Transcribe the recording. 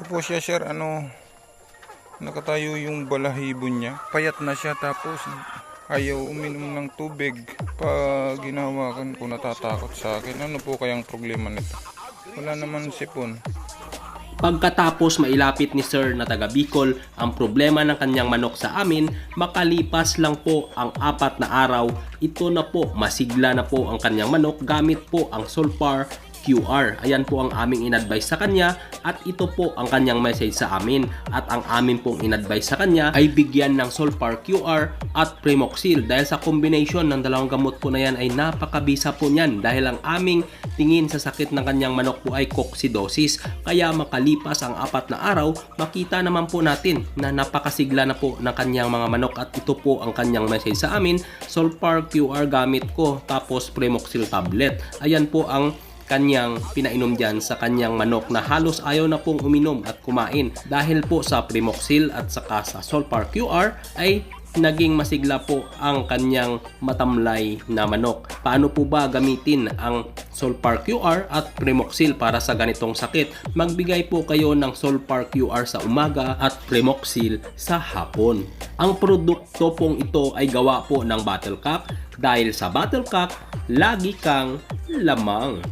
Ito po siya sir, ano, nakatayo yung balahibo niya. Payat na siya tapos ayaw uminom ng tubig. Pag ginawakan ko natatakot sa akin. Ano po kayang problema nito? Wala naman sipon. Pagkatapos mailapit ni Sir na taga Bicol ang problema ng kanyang manok sa amin, makalipas lang po ang apat na araw, ito na po masigla na po ang kanyang manok gamit po ang Solpar QR. Ayan po ang aming inadvise sa kanya at ito po ang kanyang message sa amin. At ang amin pong inadvise sa kanya ay bigyan ng Solpar QR at Primoxil dahil sa combination ng dalawang gamot po na yan ay napakabisa po niyan dahil ang aming tingin sa sakit ng kanyang manok po ay coccidosis. Kaya makalipas ang apat na araw, makita naman po natin na napakasigla na po ng kanyang mga manok at ito po ang kanyang message sa amin, Solpar QR gamit ko tapos Primoxil tablet. Ayan po ang kanyang pinainom dyan sa kanyang manok na halos ayaw na pong uminom at kumain dahil po sa Primoxil at saka sa Solpar QR ay naging masigla po ang kanyang matamlay na manok. Paano po ba gamitin ang Solpar QR at Primoxil para sa ganitong sakit? Magbigay po kayo ng Solpar QR sa umaga at Primoxil sa hapon. Ang produkto pong ito ay gawa po ng Battlecock dahil sa Battlecock, lagi kang lamang.